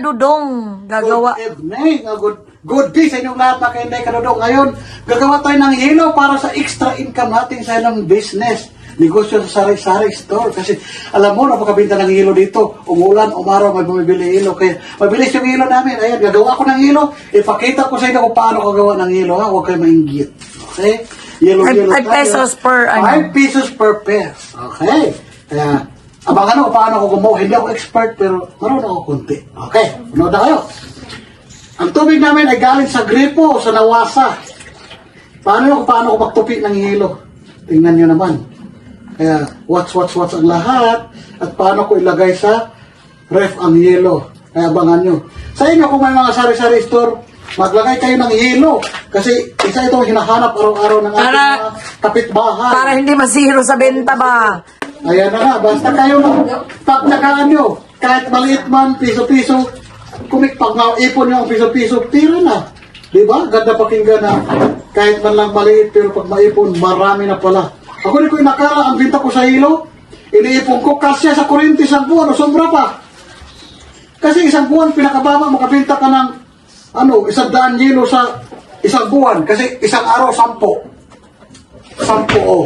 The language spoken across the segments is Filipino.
Kadudong. Gagawa. Good evening. Uh, good, good day sa inyong lahat mga kainday kanodong. Ngayon, gagawa tayo ng hilo para sa extra income natin sa ilang business. Negosyo sa sari-sari store. Kasi alam mo, napakabinta ng hilo dito. Umulan, umaraw, may bumibili hilo. Kaya mabilis yung hilo namin. Ayan, gagawa ko ng hilo. Ipakita ko sa inyo kung paano gagawa ng hilo. Ha? Huwag kayo mainggit. Okay? Yellow, yellow five tayo. pesos per ano. 5 pesos per pair. Okay? Kaya, abangan ako paano ako gumawa. Hindi ako expert, pero marunong ako kunti. Okay? Unood na kayo. Ang tubig namin ay galing sa gripo sa nawasa. Paano yung paano ko magtupi ng hilo? Tingnan nyo naman. Kaya watch, watch, watch ang lahat at paano ko ilagay sa ref ang yelo. Kaya abangan nyo. Sa inyo kung may mga sari-sari store, maglagay kayo ng yelo. Kasi isa itong hinahanap araw-araw ng ating Para- mga kapitbahay. Para hindi masiro sa benta ba? Ayan na nga, basta kayo pagtagaan nyo, kahit maliit man, piso-piso, kumik pag naipon nyo ang piso-piso, tira na. Di ba? Ganda pakinggan na kahit man lang maliit, pero pag maipon, marami na pala. Ako di ko inakala, ang binta ko sa hilo, iniipon ko kasya sa kurinti isang buwan o sobra pa. Kasi isang buwan, pinakababa, makabenta ka ng ano, isang daan hilo sa isang buwan. Kasi isang araw, sampo. Sampo, oh.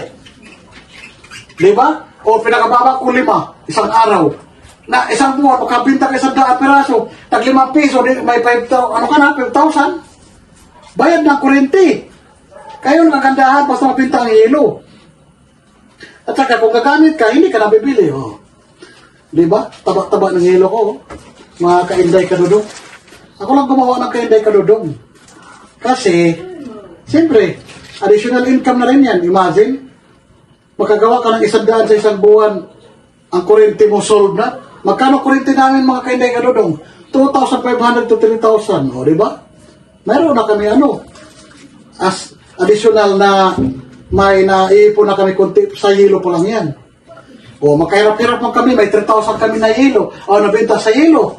Di ba? O pinakababa ko lima, isang araw. Na isang buwan, makabinta ka isang daan piraso, tag limang piso, may 5,000, ano ka na, 5,000? Bayad ng kurente. Kayo nakagandahan basta mabinta ang hilo. At saka kung gagamit ka, hindi ka na bibili. Oh. Di ba? Taba-taba ng hilo ko. oh. Mga kainday kadudong. Ako lang gumawa ng kainday kadudong. Kasi, siyempre, additional income na rin yan. Imagine, makagawa ka ng isang daan sa isang buwan, ang kurente mo solve na. Magkano kurente namin mga kainday kadudong? 2,500 to 3,000. O, di ba? Meron na kami ano, as additional na may naiipon na kami konti sa hilo pa lang yan. O, magkahirap-hirap man kami, may 3,000 kami na hilo. O, nabenta sa hilo.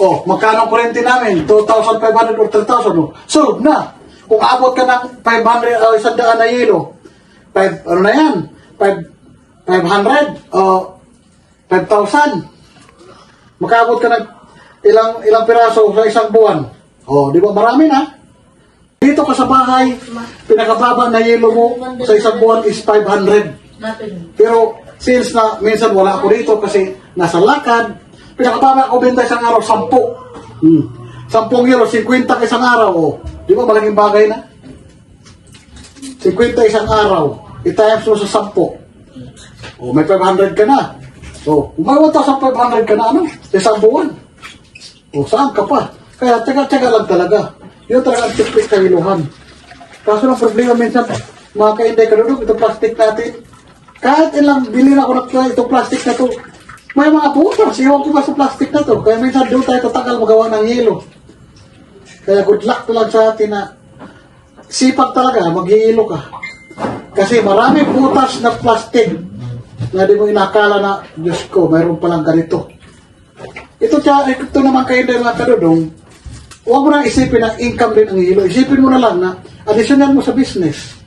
O, magkano ang kurente namin? 2,500 or 3,000. O, solve na. Kung abot ka ng 500 o isang daan na hilo, 5, ano na yan? 5, 500 o 5,000. Makabot ka ng ilang ilang piraso sa isang buwan. O, di ba? Marami na. Dito ka sa bahay, pinakababa na yelo mo sa isang buwan is 500. Pero since na minsan wala ako dito kasi nasa lakad, pinakababa ko benta isang araw, 10. Hmm. 10 euro, 50 ka isang araw. Oh. Di ba malaking bagay na? 50 isang araw. I-times mo sa 10. Oh, may 500 ka na. So, kung may 1,500 ka na, ano? Sa Isang buwan. O, saan ka pa? Kaya, tsaga-tsaga lang talaga. Yun talaga ang tiktik sa iluhan. Kaso ng problema minsan, mga kainday kadudog, itong plastic natin, kahit ilang bilhin ako ng itong plastic na to, may mga butas. Iwan ko ba sa plastic na to? Kaya minsan doon tayo tatagal magawa ng yelo. Kaya good luck to lang sa atin na sipag talaga, maghihilo ka. Kasi marami butas na plastic na di mo inakala na, Diyos ko, mayroon palang ganito. Ito, tiya, ito naman kayo din mga kadudong, huwag mo na isipin na income din ang hilo. Isipin mo na lang na additional mo sa business.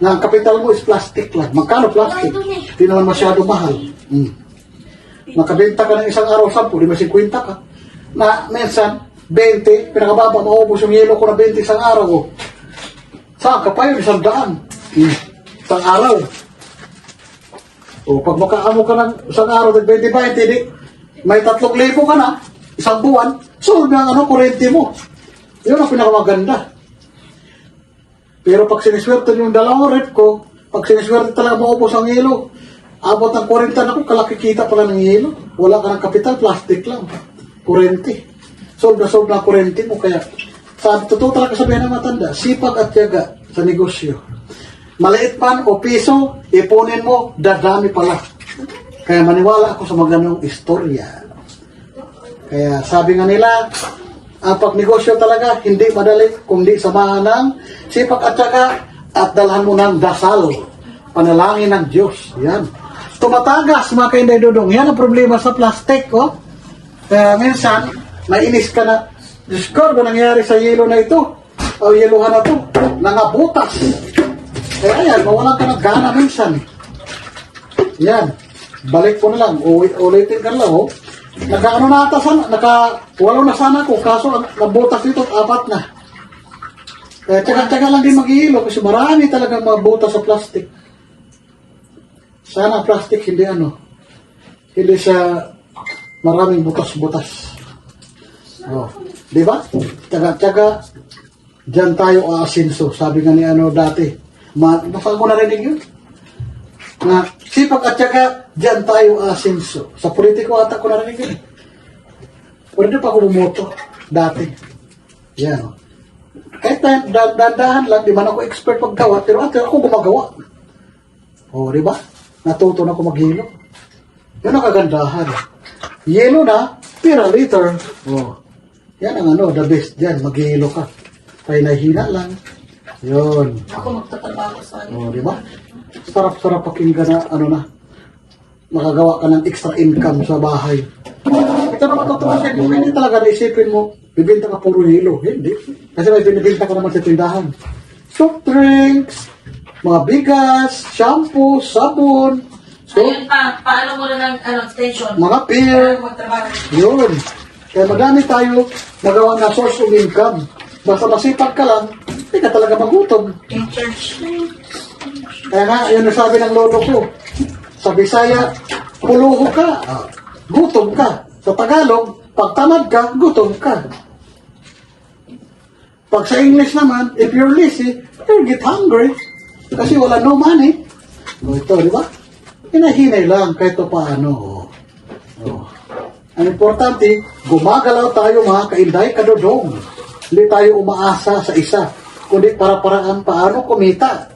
Na ang capital mo is plastic lang. Magkano plastic? Hindi naman masyado mahal. Hmm. Makabenta ka ng isang araw, 10, di ba 50 ka? Na minsan, 20, pinakababa, maubos yung yelo ko na 20 isang araw. Oh. Saan ka pa yun? Isang daan. Hmm. Isang araw. O, pag makaamo ka ng isang araw ng 20 di, may tatlong libo ka na, isang buwan, solve na ang ano, kurente mo. Yun ang pinakamaganda. Pero pag siniswerte yung dalawang rep ko, pag siniswerte talaga maubos ang hilo, abot ng 40 na ko, kalaki kita pala ng hilo. Wala ka ng kapital, plastic lang. Kurente. Solve na solve na ang kurente mo. Kaya, sa totoo talaga sabihin ng matanda, sipag at tiyaga sa negosyo. Maliit man o piso, ipunin mo, dadami pala. Kaya maniwala ako sa maganong istorya. Kaya sabi nga nila, ang pagnegosyo talaga hindi madali kundi samahan ng sipag at saka at dalhan mo ng dasal. Panalangin ng Diyos. Yan. Tumatagas mga kainday dudong. Yan ang problema sa plastic. Oh. Kaya minsan, nainis ka na, Diyos ko, ano nangyari sa yelo na ito? O yeluhan na to? Nangabutas. Kaya yan, mawalan ka ng gana minsan. Yan. Balik ko na lang. Uwi, ulitin ka lang. Oh. Naka ano na ata sana, naka walo na sana ako, kaso ang nabutas dito, apat na. Kaya tsaga-tsaga lang din maghihilo kasi marami talaga mabutas sa plastic. Sana plastic hindi ano, hindi siya maraming butas-butas. Oh, di ba? Tsaga-tsaga, Diyan tayo aasinso. Sabi nga ni ano dati. Ma, nasa mo narinig yun? Na sipag at saka diyan tayo aasinso. Sa politiko ata ko narinig yun. Pwede pa ako bumoto dati. Yan. Kahit na da- lang, di man ako expert paggawa, pero ate ako gumagawa. O, di ba? Natuto na ako maghilo. Yan ang kagandahan. Yelo na, pero later. O, yan ang ano, the best dyan, maghilo ka. Kaya nahina lang. Yun. Ako magtatrabaho sa O, di ba? Sarap-sarap pakinggan na, ano na, makagawa ka ng extra income sa bahay. Ito naman totoo siya, kung hindi talaga naisipin mo, bibenta ka puro hilo. Hindi. Kasi may binibenta ka naman sa tindahan. Soft drinks, mga bigas, shampoo, sabon, so, Ayun pa, paano mo na ng ano, extension? mga magtrabaho? yun. Kaya madami tayo nagawa na source of income. Basta masipag ka lang, hindi ka talaga magutom. Kaya nga, yun ang sabi ng lolo ko. Sa Bisaya, puluho ka, gutom ka. Sa Tagalog, pag tamad ka, gutom ka. Pag sa English naman, if you're lazy, you get hungry. Kasi wala no money. O ito, di ba? Hinahinay lang kahit pa paano. Oh. Ang importante, gumagalaw tayo mga kainday kadodong. Hindi tayo umaasa sa isa, kundi para-paraan paano kumita.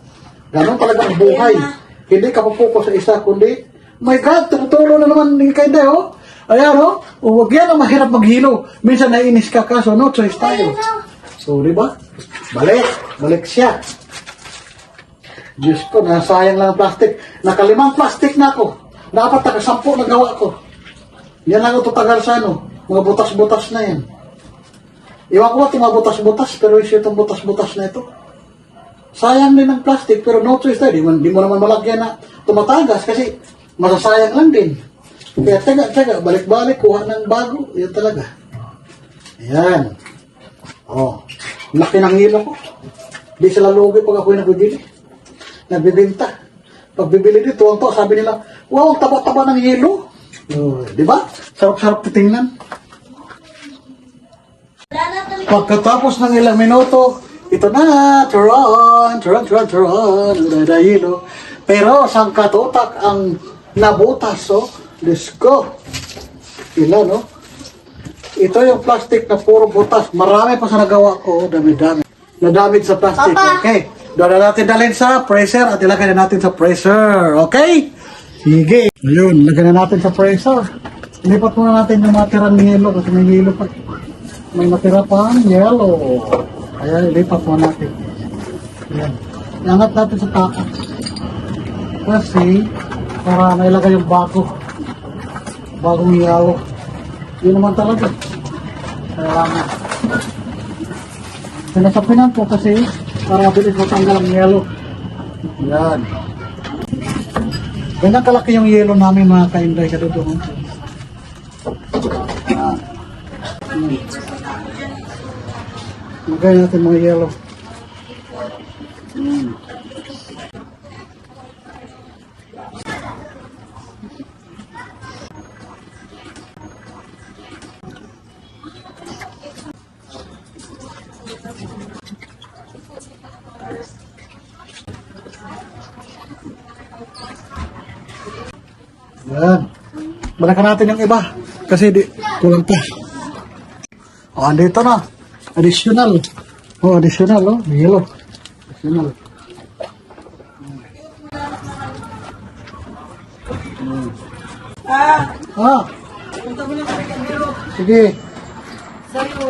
Ganon talaga ang buhay. Hindi ka pupuko sa isa, kundi, my God, tumutulong na naman ni kainday, oh. Ayan, oh. O, Huwag yan ang mahirap maghilo. Minsan naiinis ka ka, so no choice tayo. So, di ba? Balik. Balik siya. Diyos ko, nasayang lang ang plastic. Nakalimang plastic na ako. Dapat nakasampu na gawa ko. Yan lang ang tutagal sa ano. Mga butas-butas na yan. Iwan ko ba itong mga butas-butas, pero isa itong butas-butas na ito. Sayang din ang plastic, pero no choice tayo. Di mo, naman malagyan na tumatagas kasi masasayang lang din. Kaya taga, taga, balik-balik, kuha ng bago. Yan talaga. Ayan. Oh, laki ng hilo ko. Di sila lugi pag ako'y nagbibili. Nagbibenta. Pag bibili dito, ang to, sabi nila, wow, taba-taba ng hilo. Oh, di ba? Sarap-sarap titingnan. Pagkatapos ng ilang minuto, ito na, turon, turon, turon, turon, ang hilo. Pero sang katutak ang nabutas, oh. Let's go. Ilan, no? Ito yung plastic na puro butas. Marami pa sa nagawa ko. Oh, Dami-dami. Nadamit sa plastic. Okay. Doon na natin dalhin sa pressure at ilagay na natin sa pressure. Okay? Sige. Ayun, lagay na natin sa pressure. Lipat muna natin yung matirang yelo kasi may yelo pa. May natira pa ang yelo. Ayan, lipat muna natin. Ayan. Iangat natin sa taas. Kasi, para mailagay yung bago. Bagong yelo. Yun naman talaga. Kaya nga. Sinasapinan ko kasi para mabilis matanggal ang yelo. Yan. Ganyan kalaki yung yelo namin mga kainday kadudungan. Magay natin mga. Hmm. Yan. Balikan natin yung iba. Kasi di, kulang pa. O, andito na. Additional. O, additional, o. Yellow. Additional. Ah, Ah, punta mo na kami kabiro. sige. Sa'yo.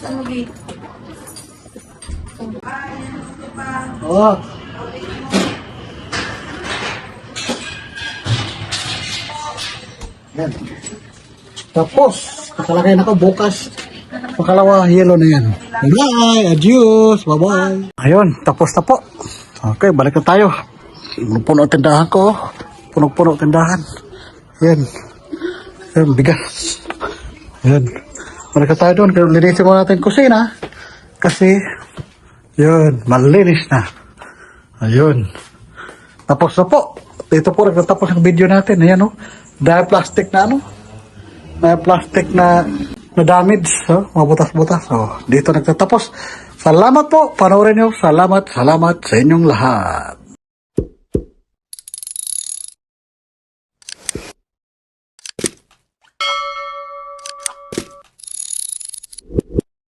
Saan mo gi? Ah. Yan. Tapos, nakalagay na ko bukas. Pakalawa, yellow na yan. Bye! Adios! Bye-bye! Ayun, tapos na po. Okay, balik na tayo. Puno tindahan ko. Puno-puno tindahan. Yan. Ayun, bigas. Ayan. Balik ka tayo doon. Linisin mo natin kusina. Kasi, yun, malinis na. Ayun. Tapos na po. Dito po nagtatapos ang video natin. Ayan o. Dahil plastic na ano. Dahil plastic na na damage. Oh, mabutas-butas. Oh, dito nagtatapos. Salamat po. Panoorin nyo. Salamat, salamat sa inyong lahat.